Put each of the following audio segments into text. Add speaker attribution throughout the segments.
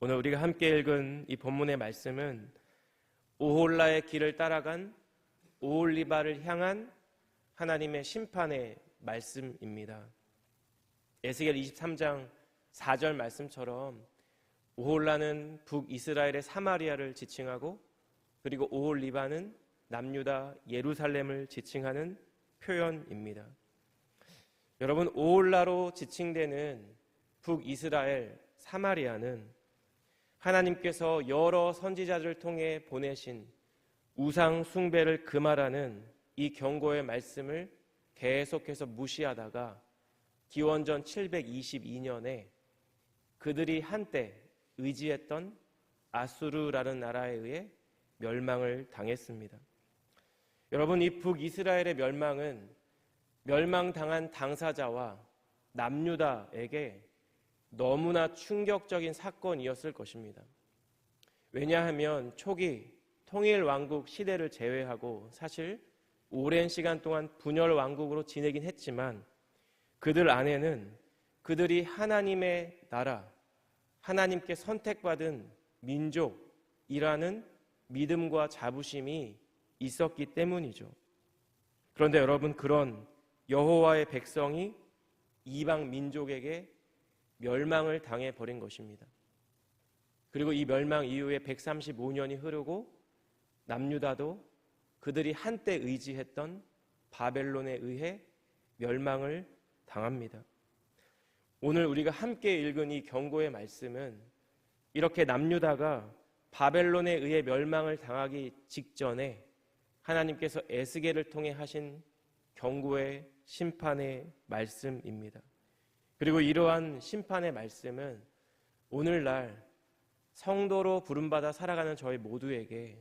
Speaker 1: 오늘 우리가 함께 읽은 이 본문의 말씀은 오홀라의 길을 따라간 오올리바를 향한 하나님의 심판의 말씀입니다. 에스겔 23장 4절 말씀처럼 오홀라는 북이스라엘의 사마리아를 지칭하고 그리고 오홀리바는 남유다 예루살렘을 지칭하는 표현입니다. 여러분 오홀라로 지칭되는 북이스라엘 사마리아는 하나님께서 여러 선지자들을 통해 보내신 우상 숭배를 금하라는 이 경고의 말씀을 계속해서 무시하다가 기원전 722년에 그들이 한때 의지했던 아수르라는 나라에 의해 멸망을 당했습니다. 여러분 이 북이스라엘의 멸망은 멸망당한 당사자와 남유다에게 너무나 충격적인 사건이었을 것입니다. 왜냐하면 초기 통일 왕국 시대를 제외하고 사실 오랜 시간 동안 분열 왕국으로 지내긴 했지만 그들 안에는 그들이 하나님의 나라, 하나님께 선택받은 민족이라는 믿음과 자부심이 있었기 때문이죠. 그런데 여러분 그런 여호와의 백성이 이방 민족에게 멸망을 당해 버린 것입니다. 그리고 이 멸망 이후에 135년이 흐르고 남유다도 그들이 한때 의지했던 바벨론에 의해 멸망을 당합니다. 오늘 우리가 함께 읽은 이 경고의 말씀은 이렇게 남유다가 바벨론에 의해 멸망을 당하기 직전에 하나님께서 에스겔을 통해 하신 경고의 심판의 말씀입니다. 그리고 이러한 심판의 말씀은 오늘날 성도로 부름받아 살아가는 저희 모두에게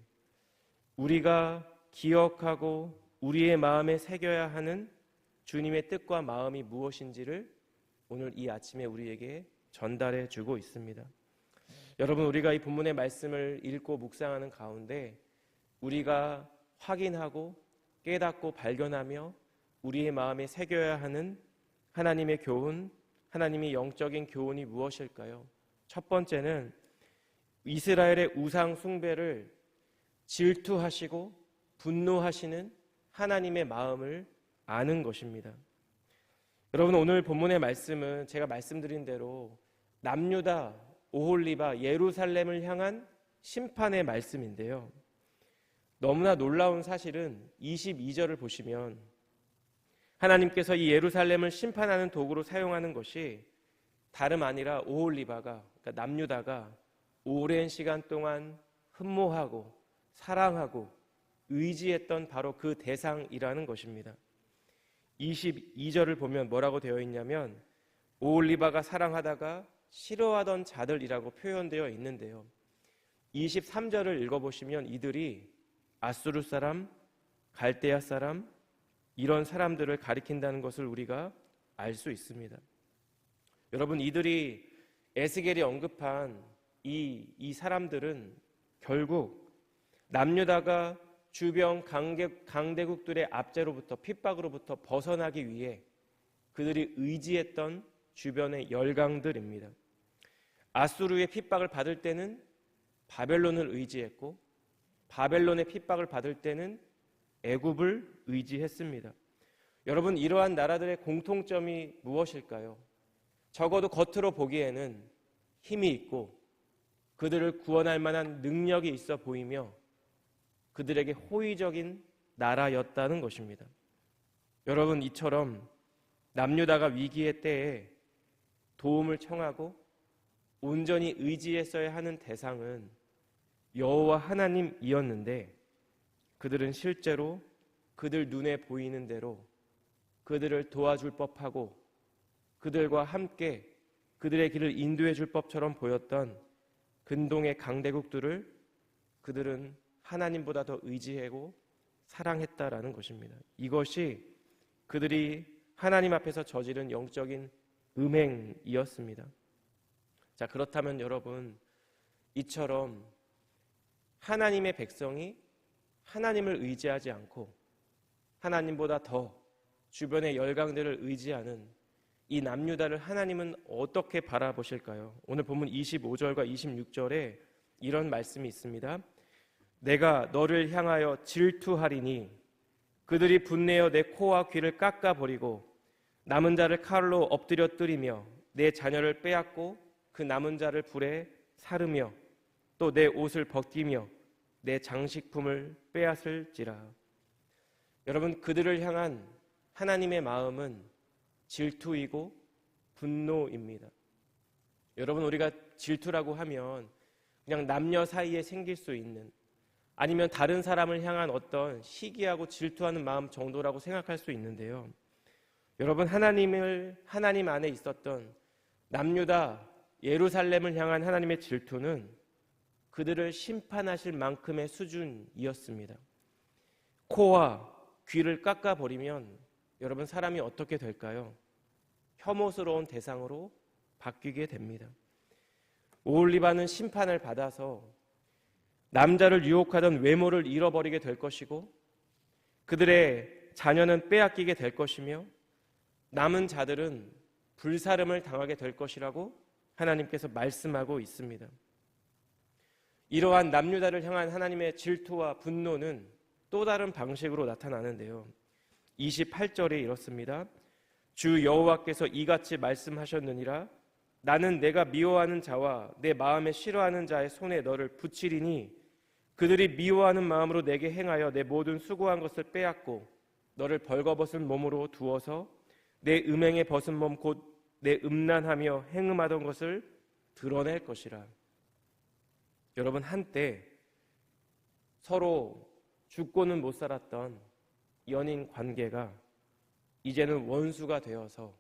Speaker 1: 우리가 기억하고 우리의 마음에 새겨야 하는 주님의 뜻과 마음이 무엇인지를 오늘 이 아침에 우리에게 전달해 주고 있습니다. 여러분, 우리가 이 본문의 말씀을 읽고 묵상하는 가운데 우리가 확인하고 깨닫고 발견하며 우리의 마음에 새겨야 하는 하나님의 교훈, 하나님의 영적인 교훈이 무엇일까요? 첫 번째는 이스라엘의 우상 숭배를 질투하시고 분노하시는 하나님의 마음을 아는 것입니다. 여러분 오늘 본문의 말씀은 제가 말씀드린 대로 남유다, 오홀리바, 예루살렘을 향한 심판의 말씀인데요. 너무나 놀라운 사실은 22절을 보시면 하나님께서 이 예루살렘을 심판하는 도구로 사용하는 것이 다름 아니라 오홀리바가 그러니까 남유다가 오랜 시간 동안 흠모하고 사랑하고 의지했던 바로 그 대상이라는 것입니다. 22절을 보면 뭐라고 되어 있냐면 오올리바가 사랑하다가 싫어하던 자들이라고 표현되어 있는데요. 23절을 읽어보시면 이들이 아수르 사람, 갈대아 사람, 이런 사람들을 가리킨다는 것을 우리가 알 수 있습니다. 여러분, 이들이 에스겔이 언급한 이, 이 사람들은 결국 남유다가 주변 강대, 강대국들의 압제로부터 핍박으로부터 벗어나기 위해 그들이 의지했던 주변의 열강들입니다. 아수르의 핍박을 받을 때는 바벨론을 의지했고 바벨론의 핍박을 받을 때는 애굽을 의지했습니다. 여러분 이러한 나라들의 공통점이 무엇일까요? 적어도 겉으로 보기에는 힘이 있고 그들을 구원할 만한 능력이 있어 보이며 그들에게 호의적인 나라였다는 것입니다. 여러분 이처럼 남유다가 위기의 때에 도움을 청하고 온전히 의지했어야 하는 대상은 여호와 하나님이었는데 그들은 실제로 그들 눈에 보이는 대로 그들을 도와줄 법하고 그들과 함께 그들의 길을 인도해 줄 법처럼 보였던 근동의 강대국들을 그들은 하나님보다 더 의지하고 사랑했다라는 것입니다. 이것이 그들이 하나님 앞에서 저지른 영적인 음행이었습니다. 자, 그렇다면 여러분, 이처럼 하나님의 백성이 하나님을 의지하지 않고 하나님보다 더 주변의 열강들을 의지하는 이 남유다를 하나님은 어떻게 바라보실까요? 오늘 본문 25절과 26절에 이런 말씀이 있습니다. 내가 너를 향하여 질투하리니 그들이 분내어 내 코와 귀를 깎아 버리고 남은 자를 칼로 엎드려 뜨리며 내 자녀를 빼앗고 그 남은 자를 불에 사르며 또 내 옷을 벗기며 내 장식품을 빼앗을지라. 여러분 그들을 향한 하나님의 마음은 질투이고 분노입니다. 여러분 우리가 질투라고 하면 그냥 남녀 사이에 생길 수 있는 아니면 다른 사람을 향한 어떤 시기하고 질투하는 마음 정도라고 생각할 수 있는데요. 여러분 하나님을 하나님 안에 있었던 남유다 예루살렘을 향한 하나님의 질투는 그들을 심판하실 만큼의 수준이었습니다. 코와 귀를 깎아 버리면 여러분 사람이 어떻게 될까요? 혐오스러운 대상으로 바뀌게 됩니다. 오올리바는 심판을 받아서 남자를 유혹하던 외모를 잃어버리게 될 것이고 그들의 자녀는 빼앗기게 될 것이며 남은 자들은 불사름을 당하게 될 것이라고 하나님께서 말씀하고 있습니다. 이러한 남유다를 향한 하나님의 질투와 분노는 또 다른 방식으로 나타나는데요. 28절에 이렇습니다. 주 여호와께서 이같이 말씀하셨느니라 나는 내가 미워하는 자와 내 마음에 싫어하는 자의 손에 너를 붙이리니 그들이 미워하는 마음으로 내게 행하여 내 모든 수고한 것을 빼앗고 너를 벌거벗은 몸으로 두어서 내 음행에 벗은 몸 곧 내 음란하며 행음하던 것을 드러낼 것이라. 여러분 한때 서로 죽고는 못 살았던 연인 관계가 이제는 원수가 되어서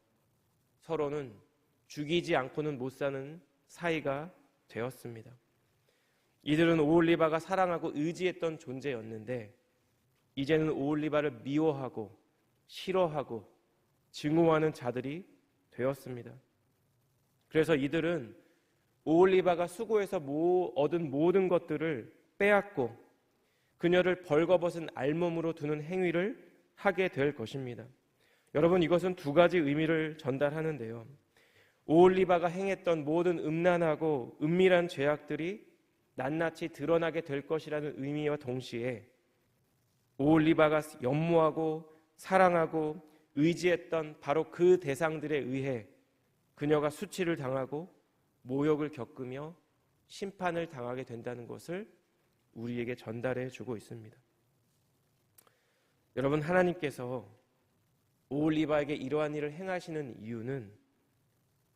Speaker 1: 서로는 죽이지 않고는 못 사는 사이가 되었습니다. 이들은 오올리바가 사랑하고 의지했던 존재였는데 이제는 오올리바를 미워하고 싫어하고 증오하는 자들이 되었습니다. 그래서 이들은 오올리바가 수고해서 얻은 모든 것들을 빼앗고 그녀를 벌거벗은 알몸으로 두는 행위를 하게 될 것입니다. 여러분 이것은 두 가지 의미를 전달하는데요. 오올리바가 행했던 모든 음란하고 은밀한 죄악들이 낱낱이 드러나게 될 것이라는 의미와 동시에 오올리바가 연모하고 사랑하고 의지했던 바로 그 대상들에 의해 그녀가 수치를 당하고 모욕을 겪으며 심판을 당하게 된다는 것을 우리에게 전달해 주고 있습니다. 여러분 하나님께서 오올리바에게 이러한 일을 행하시는 이유는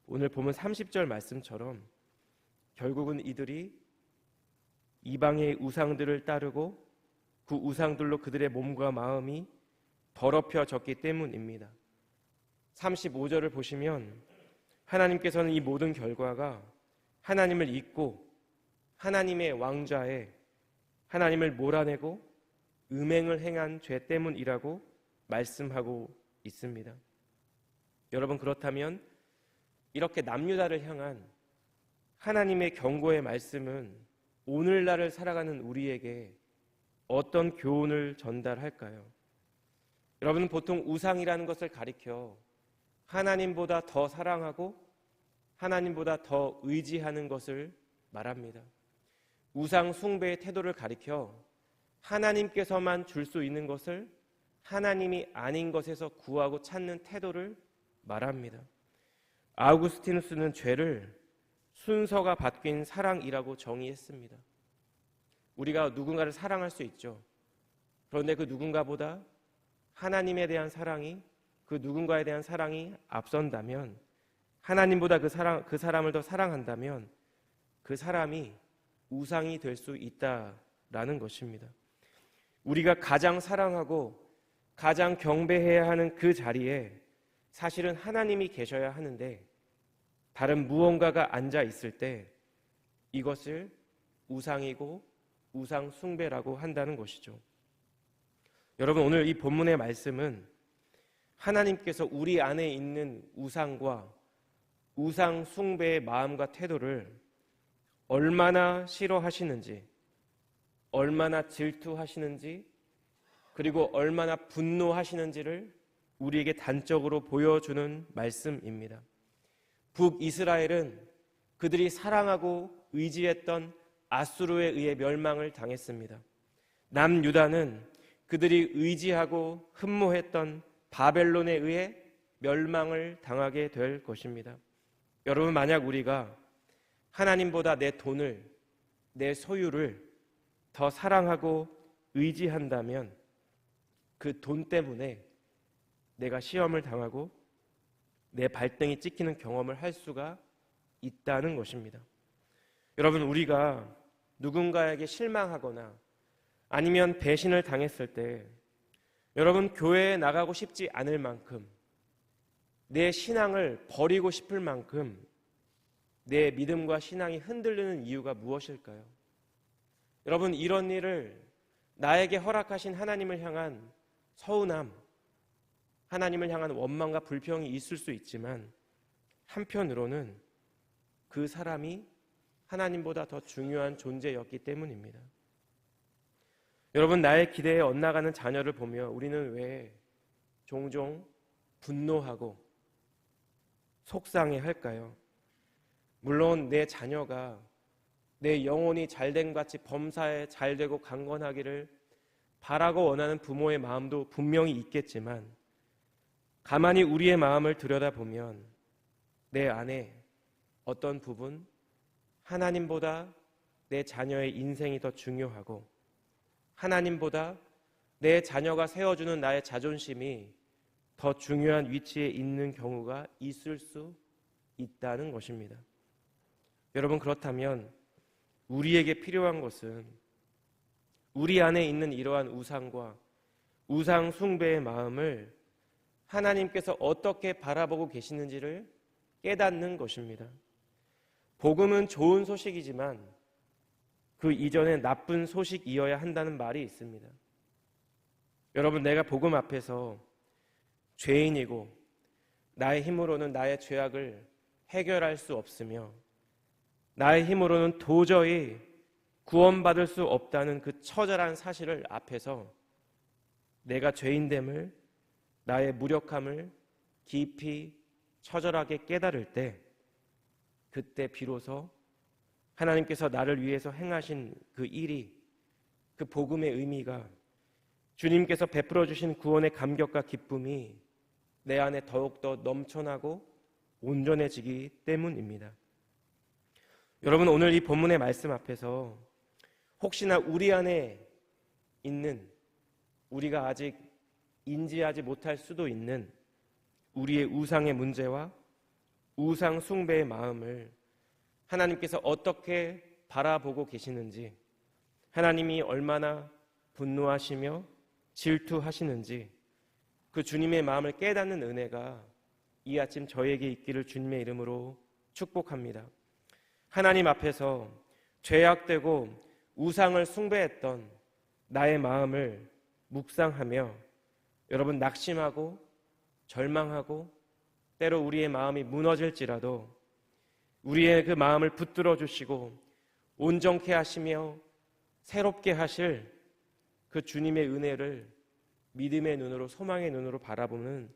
Speaker 1: 오늘 보면 30절 말씀처럼 결국은 이들이 이방의 우상들을 따르고 그 우상들로 그들의 몸과 마음이 더럽혀졌기 때문입니다. 35절을 보시면 하나님께서는 이 모든 결과가 하나님을 잊고 하나님의 왕좌에 하나님을 몰아내고 음행을 행한 죄 때문이라고 말씀하고 있습니다. 여러분 그렇다면 이렇게 남유다를 향한 하나님의 경고의 말씀은 오늘날을 살아가는 우리에게 어떤 교훈을 전달할까요? 여러분은 보통 우상이라는 것을 가리켜 하나님보다 더 사랑하고 하나님보다 더 의지하는 것을 말합니다. 우상 숭배의 태도를 가리켜 하나님께서만 줄 수 있는 것을 하나님이 아닌 것에서 구하고 찾는 태도를 말합니다. 아우구스티누스는 죄를 순서가 바뀐 사랑이라고 정의했습니다. 우리가 누군가를 사랑할 수 있죠. 그런데 그 누군가보다 하나님에 대한 사랑이 그 누군가에 대한 사랑이 앞선다면 하나님보다 그 사람 그 사람을 더 사랑한다면 그 사람이 우상이 될 수 있다라는 것입니다. 우리가 가장 사랑하고 가장 경배해야 하는 그 자리에 사실은 하나님이 계셔야 하는데 다른 무언가가 앉아 있을 때 이것을 우상이고 우상 숭배라고 한다는 것이죠. 여러분 오늘 이 본문의 말씀은 하나님께서 우리 안에 있는 우상과 우상 숭배의 마음과 태도를 얼마나 싫어하시는지, 얼마나 질투하시는지, 그리고 얼마나 분노하시는지를 우리에게 단적으로 보여주는 말씀입니다. 북이스라엘은 그들이 사랑하고 의지했던 아수르에 의해 멸망을 당했습니다. 남유다는 그들이 의지하고 흠모했던 바벨론에 의해 멸망을 당하게 될 것입니다. 여러분, 만약 우리가 하나님보다 내 돈을, 내 소유를 더 사랑하고 의지한다면 그 돈 때문에 내가 시험을 당하고 내 발등이 찍히는 경험을 할 수가 있다는 것입니다. 여러분, 우리가 누군가에게 실망하거나 아니면 배신을 당했을 때 여러분, 교회에 나가고 싶지 않을 만큼 내 신앙을 버리고 싶을 만큼 내 믿음과 신앙이 흔들리는 이유가 무엇일까요? 여러분, 이런 일을 나에게 허락하신 하나님을 향한 서운함, 하나님을 향한 원망과 불평이 있을 수 있지만 한편으로는 그 사람이 하나님보다 더 중요한 존재였기 때문입니다. 여러분, 나의 기대에 엇나가는 자녀를 보며 우리는 왜 종종 분노하고 속상해 할까요? 물론 내 자녀가 내 영혼이 잘된 같이 범사에 잘 되고 강건하기를 바라고 원하는 부모의 마음도 분명히 있겠지만 가만히 우리의 마음을 들여다보면 내 안에 어떤 부분 하나님보다 내 자녀의 인생이 더 중요하고 하나님보다 내 자녀가 세워주는 나의 자존심이 더 중요한 위치에 있는 경우가 있을 수 있다는 것입니다. 여러분 그렇다면 우리에게 필요한 것은 우리 안에 있는 이러한 우상과 우상 숭배의 마음을 하나님께서 어떻게 바라보고 계시는지를 깨닫는 것입니다. 복음은 좋은 소식이지만 그 이전에 나쁜 소식이어야 한다는 말이 있습니다. 여러분, 내가 복음 앞에서 죄인이고 나의 힘으로는 나의 죄악을 해결할 수 없으며 나의 힘으로는 도저히 구원받을 수 없다는 그 처절한 사실을 앞에서 내가 죄인됨을 나의 무력함을 깊이 처절하게 깨달을 때 그때 비로소 하나님께서 나를 위해서 행하신 그 일이 그 복음의 의미가 주님께서 베풀어 주신 구원의 감격과 기쁨이 내 안에 더욱더 넘쳐나고 온전해지기 때문입니다. 여러분 오늘 이 본문의 말씀 앞에서 혹시나 우리 안에 있는 우리가 아직 인지하지 못할 수도 있는 우리의 우상의 문제와 우상 숭배의 마음을 하나님께서 어떻게 바라보고 계시는지 하나님이 얼마나 분노하시며 질투하시는지 그 주님의 마음을 깨닫는 은혜가 이 아침 저에게 있기를 주님의 이름으로 축복합니다. 하나님 앞에서 죄악되고 우상을 숭배했던 나의 마음을 묵상하며 여러분 낙심하고 절망하고 때로 우리의 마음이 무너질지라도 우리의 그 마음을 붙들어 주시고 온전케 하시며 새롭게 하실 그 주님의 은혜를 믿음의 눈으로 소망의 눈으로 바라보는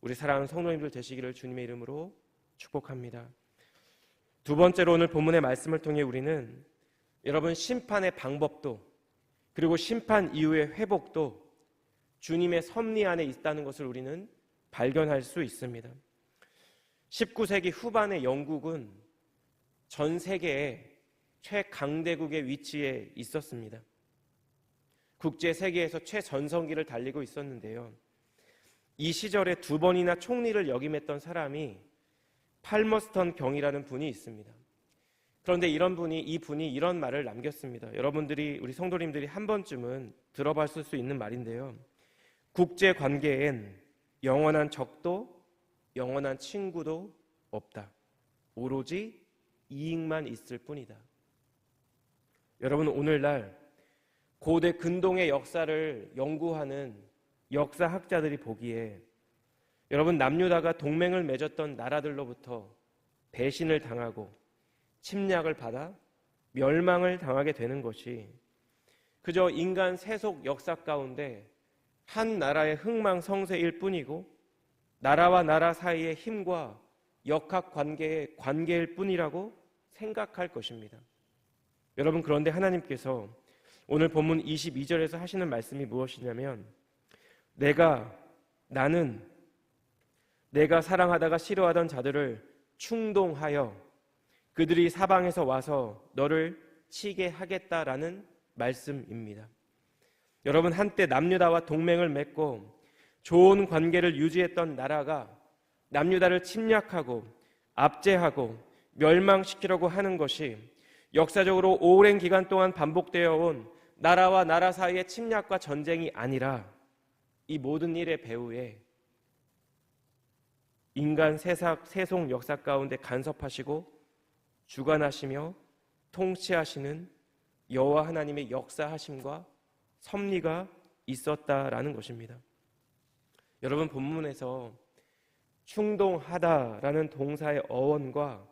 Speaker 1: 우리 사랑하는 성도님들 되시기를 주님의 이름으로 축복합니다. 두 번째로 오늘 본문의 말씀을 통해 우리는 여러분 심판의 방법도 그리고 심판 이후의 회복도 주님의 섭리 안에 있다는 것을 우리는 발견할 수 있습니다. 19세기 후반의 영국은 전 세계의 최강대국의 위치에 있었습니다. 국제 세계에서 최전성기를 달리고 있었는데요. 이 시절에 두 번이나 총리를 역임했던 사람이 팔머스턴 경이라는 분이 있습니다. 그런데 이런 분이 이 분이 이런 말을 남겼습니다. 여러분들이 우리 성도님들이 한 번쯤은 들어봤을 수 있는 말인데요. 국제 관계엔 영원한 적도 영원한 친구도 없다. 오로지 이익만 있을 뿐이다. 여러분 오늘날 고대 근동의 역사를 연구하는 역사학자들이 보기에 여러분 남유다가 동맹을 맺었던 나라들로부터 배신을 당하고 침략을 받아 멸망을 당하게 되는 것이 그저 인간 세속 역사 가운데 한 나라의 흥망성쇠일 뿐이고 나라와 나라 사이의 힘과 역학 관계의 관계일 뿐이라고 생각할 것입니다. 여러분 그런데 하나님께서 오늘 본문 22절에서 하시는 말씀이 무엇이냐면 내가 나는 내가 사랑하다가 싫어하던 자들을 충동하여 그들이 사방에서 와서 너를 치게 하겠다라는 말씀입니다. 여러분 한때 남유다와 동맹을 맺고 좋은 관계를 유지했던 나라가 남유다를 침략하고 압제하고 멸망시키려고 하는 것이 역사적으로 오랜 기간 동안 반복되어 온 나라와 나라 사이의 침략과 전쟁이 아니라 이 모든 일의 배후에 인간 세상, 세속 역사 가운데 간섭하시고 주관하시며 통치하시는 여호와 하나님의 역사하심과 섭리가 있었다라는 것입니다. 여러분 본문에서 충동하다라는 동사의 어원과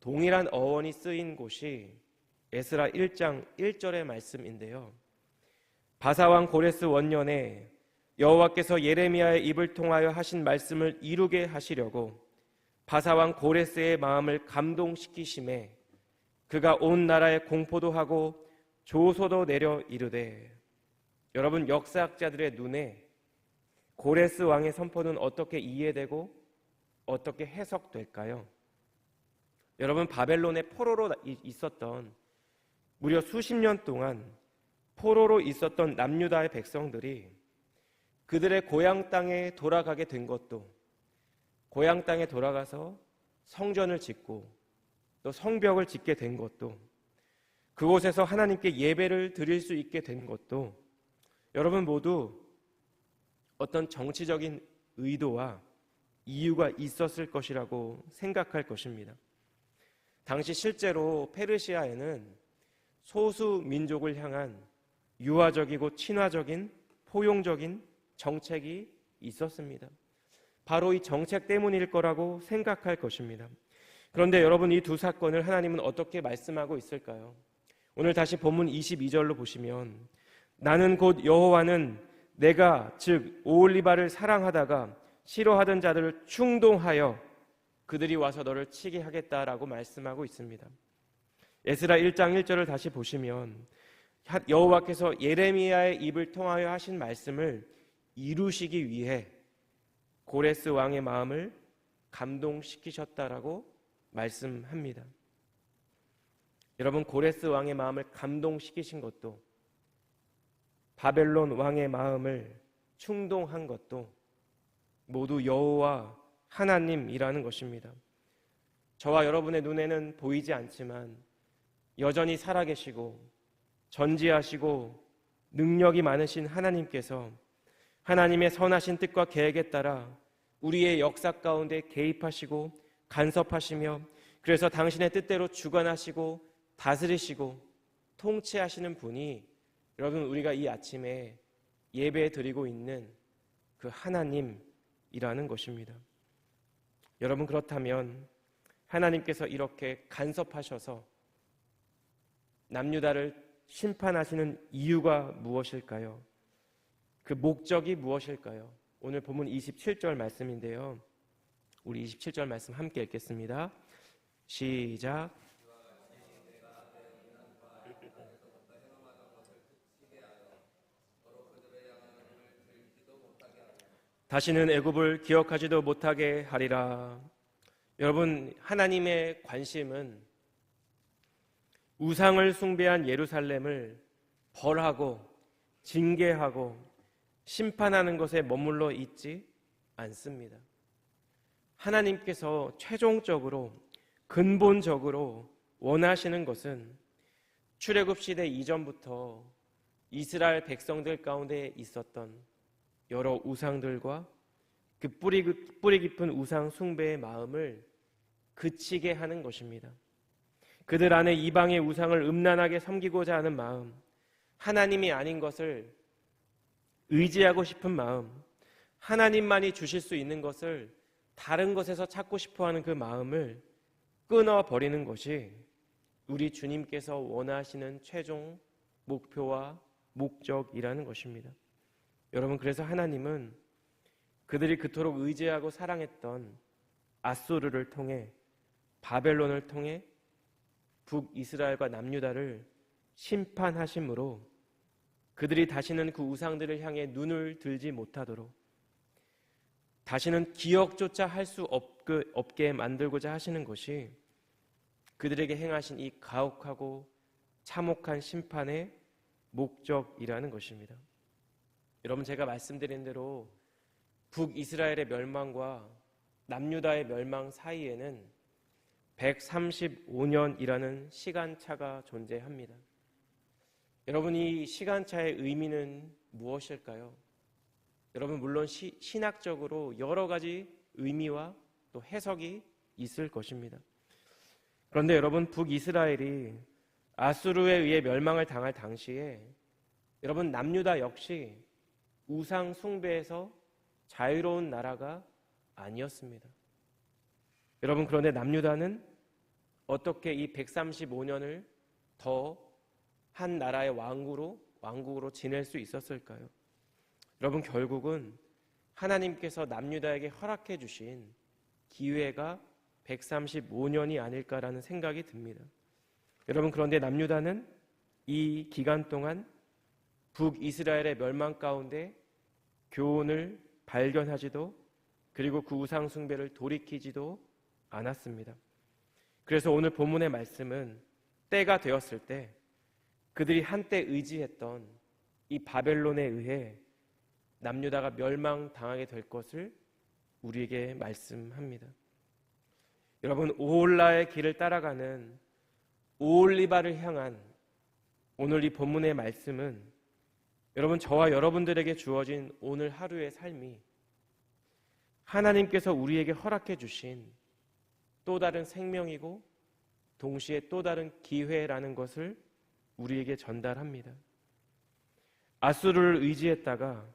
Speaker 1: 동일한 어원이 쓰인 곳이 에스라 1장 1절의 말씀인데요. 바사왕 고레스 원년에 여호와께서 예레미야의 입을 통하여 하신 말씀을 이루게 하시려고 바사왕 고레스의 마음을 감동시키심에 그가 온 나라에 공포도 하고 조소도 내려 이르되 여러분 역사학자들의 눈에 고레스 왕의 선포는 어떻게 이해되고 어떻게 해석될까요? 여러분 바벨론의 포로로 있었던 무려 수십 년 동안 포로로 있었던 남유다의 백성들이 그들의 고향 땅에 돌아가게 된 것도 고향 땅에 돌아가서 성전을 짓고 또 성벽을 짓게 된 것도 그곳에서 하나님께 예배를 드릴 수 있게 된 것도 여러분 모두 어떤 정치적인 의도와 이유가 있었을 것이라고 생각할 것입니다. 당시 실제로 페르시아에는 소수 민족을 향한 유화적이고 친화적인 포용적인 정책이 있었습니다. 바로 이 정책 때문일 거라고 생각할 것입니다. 그런데 여러분 이 두 사건을 하나님은 어떻게 말씀하고 있을까요? 오늘 다시 본문 22절로 보시면 나는 곧 여호와는 내가 즉 오올리바를 사랑하다가 싫어하던 자들을 충동하여 그들이 와서 너를 치게 하겠다라고 말씀하고 있습니다. 에스라 1장 1절을 다시 보시면 여호와께서 예레미야의 입을 통하여 하신 말씀을 이루시기 위해 고레스 왕의 마음을 감동시키셨다라고 말씀합니다. 여러분 고레스 왕의 마음을 감동시키신 것도 바벨론 왕의 마음을 충동한 것도 모두 여호와 하나님이라는 것입니다. 저와 여러분의 눈에는 보이지 않지만 여전히 살아계시고 전지하시고 능력이 많으신 하나님께서 하나님의 선하신 뜻과 계획에 따라 우리의 역사 가운데 개입하시고 간섭하시며 그래서 당신의 뜻대로 주관하시고 다스리시고 통치하시는 분이 여러분 우리가 이 아침에 예배 드리고 있는 그 하나님이라는 것입니다. 여러분 그렇다면 하나님께서 이렇게 간섭하셔서 남유다를 심판하시는 이유가 무엇일까요? 그 목적이 무엇일까요? 오늘 본문 27절 말씀인데요. 우리 27절 말씀 함께 읽겠습니다. 시작. 다시는 애굽을 기억하지도 못하게 하리라. 여러분 하나님의 관심은 우상을 숭배한 예루살렘을 벌하고 징계하고 심판하는 것에 머물러 있지 않습니다. 하나님께서 최종적으로 근본적으로 원하시는 것은 출애굽 시대 이전부터 이스라엘 백성들 가운데 있었던 여러 우상들과 그 뿌리, 뿌리 깊은 우상 숭배의 마음을 그치게 하는 것입니다. 그들 안에 이방의 우상을 음란하게 섬기고자 하는 마음, 하나님이 아닌 것을 의지하고 싶은 마음, 하나님만이 주실 수 있는 것을 다른 것에서 찾고 싶어 하는 그 마음을 끊어버리는 것이 우리 주님께서 원하시는 최종 목표와 목적이라는 것입니다. 여러분 그래서 하나님은 그들이 그토록 의지하고 사랑했던 아소르를 통해 바벨론을 통해 북이스라엘과 남유다를 심판하심으로 그들이 다시는 그 우상들을 향해 눈을 들지 못하도록 다시는 기억조차 할 수 없게 만들고자 하시는 것이 그들에게 행하신 이 가혹하고 참혹한 심판의 목적이라는 것입니다. 여러분 제가 말씀드린 대로 북이스라엘의 멸망과 남유다의 멸망 사이에는 135년이라는 시간차가 존재합니다. 여러분 이 시간차의 의미는 무엇일까요? 여러분 물론 시, 신학적으로 여러 가지 의미와 또 해석이 있을 것입니다. 그런데 여러분 북이스라엘이 아수르에 의해 멸망을 당할 당시에 여러분 남유다 역시 우상 숭배에서 자유로운 나라가 아니었습니다. 여러분 그런데 남유다는 어떻게 이 135년을 더 한 나라의 왕국으로 왕국으로 지낼 수 있었을까요? 여러분 결국은 하나님께서 남유다에게 허락해 주신 기회가 135년이 아닐까라는 생각이 듭니다. 여러분 그런데 남유다는 이 기간 동안 북이스라엘의 멸망 가운데 교훈을 발견하지도 그리고 그 우상 숭배를 돌이키지도 않았습니다. 그래서 오늘 본문의 말씀은 때가 되었을 때 그들이 한때 의지했던 이 바벨론에 의해 남유다가 멸망당하게 될 것을 우리에게 말씀합니다. 여러분 오홀라의 길을 따라가는 오올리바를 향한 오늘 이 본문의 말씀은 여러분 저와 여러분들에게 주어진 오늘 하루의 삶이 하나님께서 우리에게 허락해 주신 또 다른 생명이고 동시에 또 다른 기회라는 것을 우리에게 전달합니다. 아수르를 의지했다가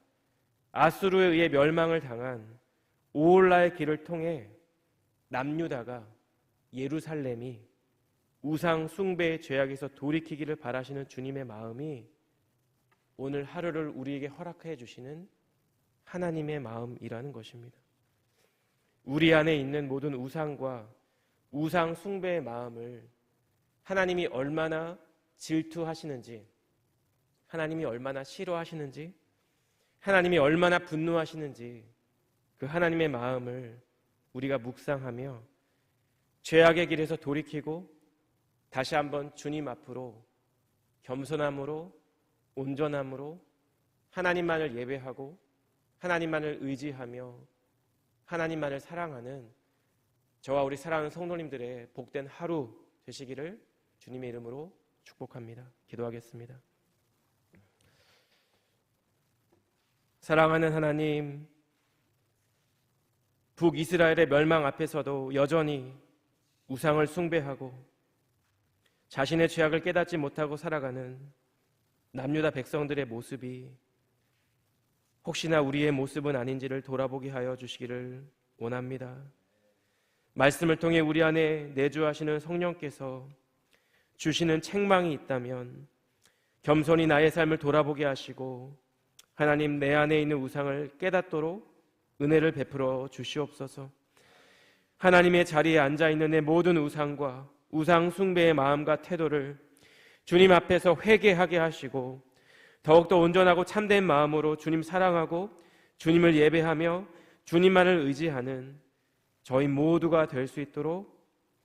Speaker 1: 아수르에 의해 멸망을 당한 오올라의 길을 통해 남유다가 예루살렘이 우상 숭배의 죄악에서 돌이키기를 바라시는 주님의 마음이 오늘 하루를 우리에게 허락해 주시는 하나님의 마음이라는 것입니다. 우리 안에 있는 모든 우상과 우상 숭배의 마음을 하나님이 얼마나 질투하시는지, 하나님이 얼마나 싫어하시는지, 하나님이 얼마나 분노하시는지 그 하나님의 마음을 우리가 묵상하며 죄악의 길에서 돌이키고 다시 한번 주님 앞으로 겸손함으로 온전함으로 하나님만을 예배하고 하나님만을 의지하며 하나님만을 사랑하는 저와 우리 사랑하는 성도님들의 복된 하루 되시기를 주님의 이름으로 축복합니다. 기도하겠습니다. 사랑하는 하나님, 북이스라엘의 멸망 앞에서도 여전히 우상을 숭배하고 자신의 죄악을 깨닫지 못하고 살아가는 남유다 백성들의 모습이 혹시나 우리의 모습은 아닌지를 돌아보게 하여 주시기를 원합니다. 말씀을 통해 우리 안에 내주하시는 성령께서 주시는 책망이 있다면 겸손히 나의 삶을 돌아보게 하시고 하나님 내 안에 있는 우상을 깨닫도록 은혜를 베풀어 주시옵소서. 하나님의 자리에 앉아 있는 내 모든 우상과 우상 숭배의 마음과 태도를 주님 앞에서 회개하게 하시고 더욱더 온전하고 참된 마음으로 주님 사랑하고 주님을 예배하며 주님만을 의지하는 저희 모두가 될 수 있도록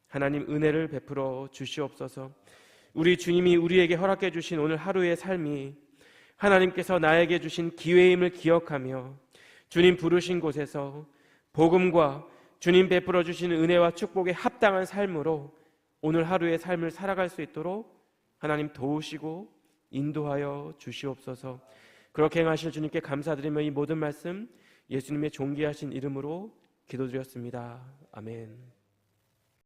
Speaker 1: 하나님 은혜를 베풀어 주시옵소서. 우리 주님이 우리에게 허락해 주신 오늘 하루의 삶이 하나님께서 나에게 주신 기회임을 기억하며 주님 부르신 곳에서 복음과 주님 베풀어 주신 은혜와 축복에 합당한 삶으로 오늘 하루의 삶을 살아갈 수 있도록 하나님 도우시고 인도하여 주시옵소서. 그렇게 행하실 주님께 감사드리며 이 모든 말씀 예수님의 존귀하신 이름으로 기도드렸습니다. 아멘.